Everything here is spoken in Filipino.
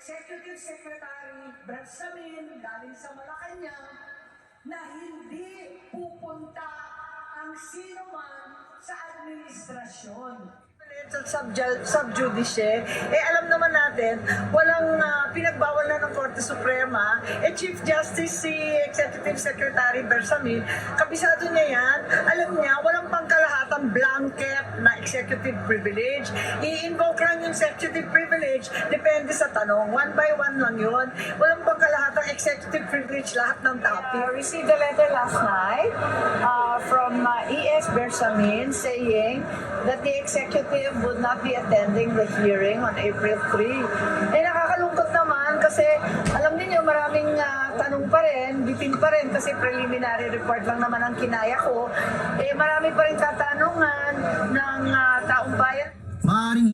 Executive Secretary Brad Samin galing sa Malacanang na hindi pupunta ang sino man sa administrasyon. Sa subju- subjudice, eh alam naman natin, walang ah, pinagbawal na ng Korte Suprema. Eh Chief Justice si Executive Secretary Bersamin, kabisado niya yan, alam niya, walang blanket na executive privilege. I-invoke lang yung executive privilege, depende sa tanong. One by one lang yun. Walang pangkalahatang executive privilege lahat ng topic. uh, received a letter last night uh, from uh, E.S. Bersamin saying that the executive would not be attending the hearing on April 3. rin, bitin pa rin kasi preliminary report lang naman ang kinaya ko. Eh marami pa rin tatanungan ng uh, taong bayan.